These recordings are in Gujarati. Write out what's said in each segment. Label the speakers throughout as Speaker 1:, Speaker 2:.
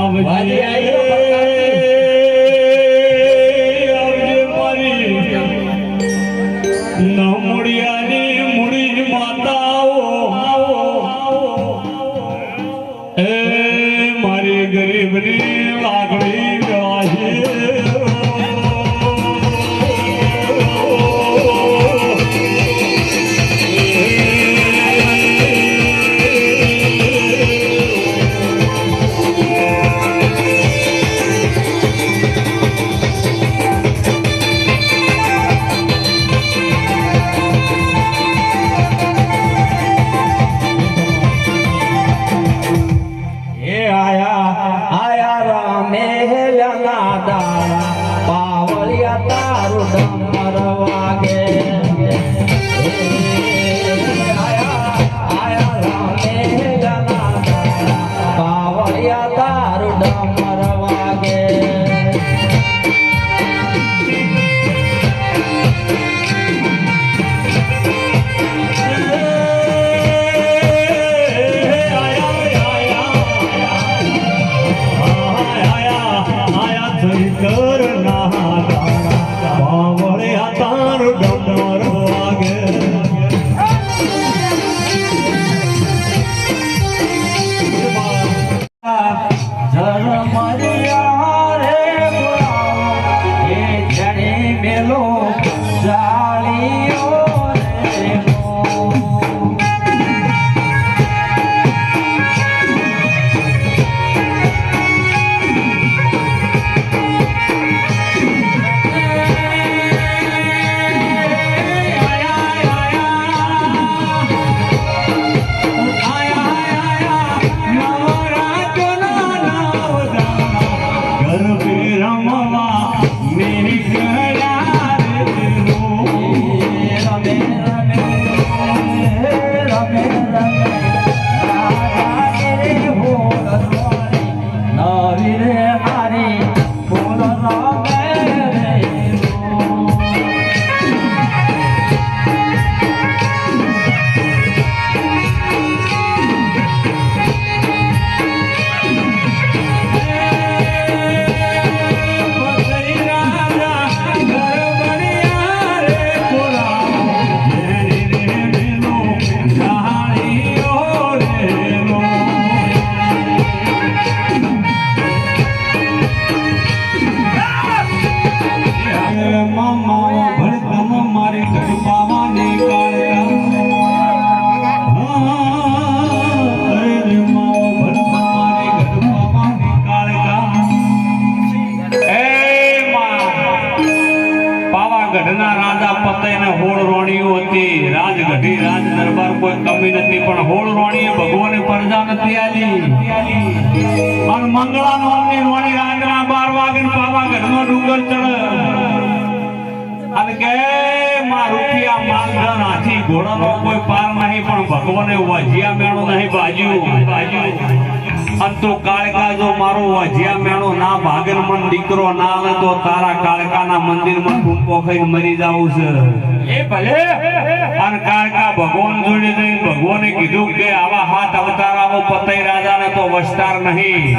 Speaker 1: አብጃዬ પાવાગઢના રાજા પતઈને હોળ રોણીઓ હતી. રાજગઢી રાજ દરબાર કોઈ કમી નથી, પણ હોળ રોણીએ ભગવાને પરજા નથી આલી અને મંગળા નોમની રોણી રાતના બાર વાગે પાવાગઢનો ડુંગર ચડે. અને કે, માં રૂપિયા ઘોડાનો કોઈ પાર નહીં, પણ ભગવાને વજિયા મેળો નહીં બાજ્યું બાજ્યું. અંતો કાળકા જો મારો વજિયા મેણો ના ભાગન મન દીકરો ના આવે તો તારા કાળકાના મંદિરમાં ટૂંકો ખાઈ મરી જાવું છે.
Speaker 2: એ ભલે.
Speaker 1: અને કાળકા ભગવાન જોડે જઈ ભગવાને કીધું કે આવા હાથ અવતાર આવો પતઈ રાજાને તો વસ્તાર નહીં.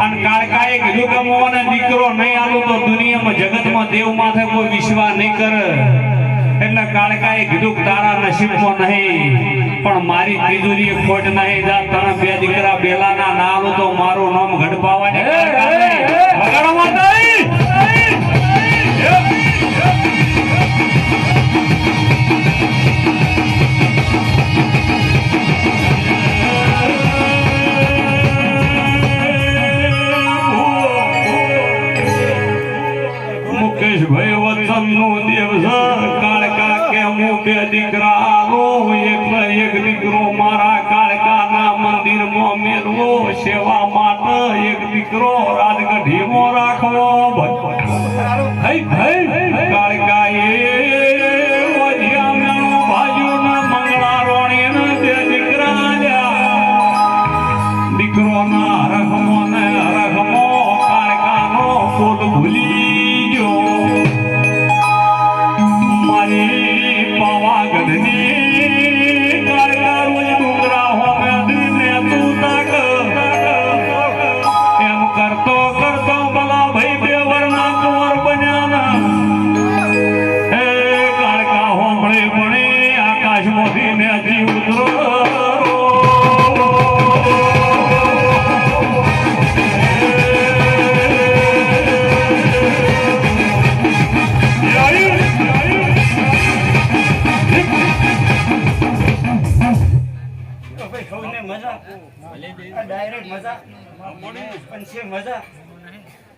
Speaker 1: અને કાળકાએ કીધું કે મોને દીકરો નહીં આલું તો દુનિયામાં જગતમાં દેવ માથે કોઈ વિશ્વાસ નહીં કરે. એટલે કાળકાએ કીધું તારા નસીબમાં નહીં, પણ મારી તિજોરી ખોટ નહીં. જા, તને બે દીકરા, બેલાના નામ તો મારું નામ ગઢપાવાની મેળવો સેવા માટે એક દીકરો રાજગઢીમાં રાખવો.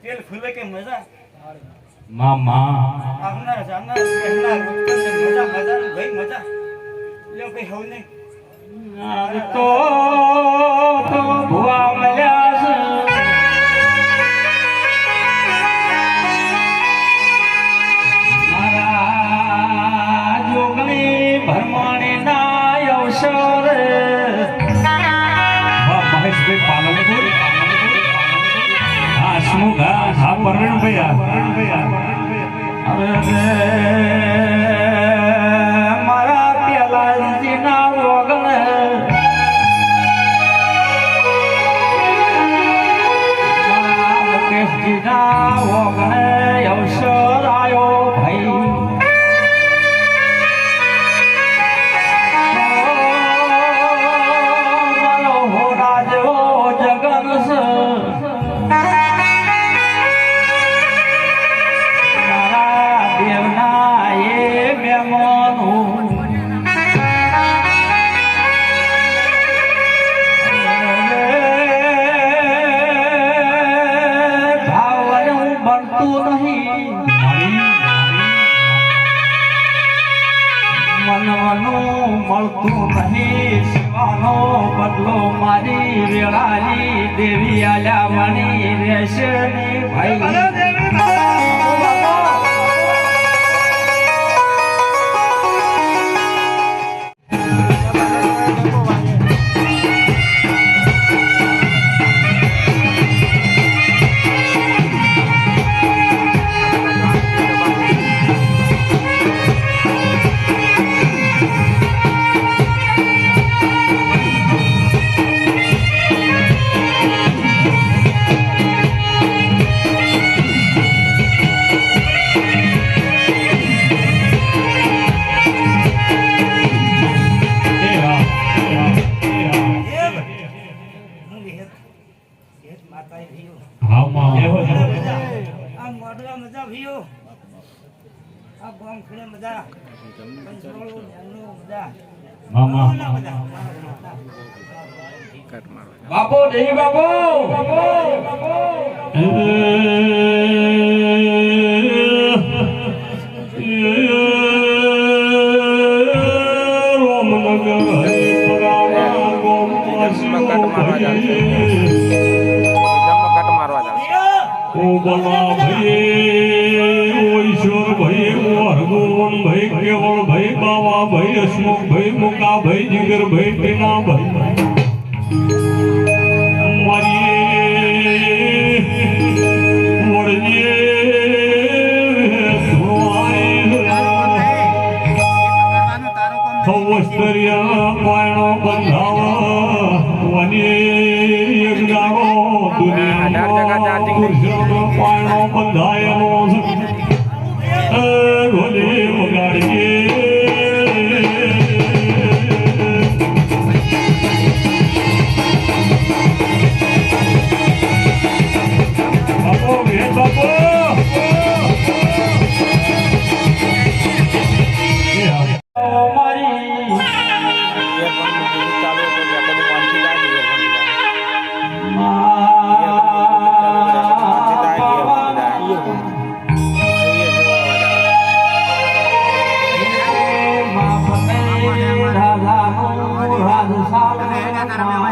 Speaker 2: તેલ ખુલે કે મજા?
Speaker 1: મામા.
Speaker 2: આવનાર જાનાર વખતે મજા મજા ભાઈ મજા. લ્યો કઈ હવ નહીં.
Speaker 1: તો તો ભુવા હા હા પરણભાઈ હા પરણભાઈ અરે રે મારા વગણ મારા મુકેશજીના વગણે નહીં શિવાનો બદલો મારી વેળાની દેવી આલ્યા મણી રહેશે ભાઈ
Speaker 2: આ દેવી મજા
Speaker 1: બાપો! બાપો ઓ ભય કેવળ ભય બાવા ભય હસમુખ ભય મુકા ભય જીગર ભય ટીના ભય મારી વળજે વસ્તરિયા પાયણો બંધાવા
Speaker 2: cara, meu mãe.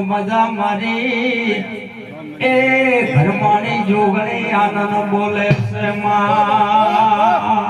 Speaker 1: મજા મારી. એ ઘરમાની જોગણી આનંદ બોલે છે માં.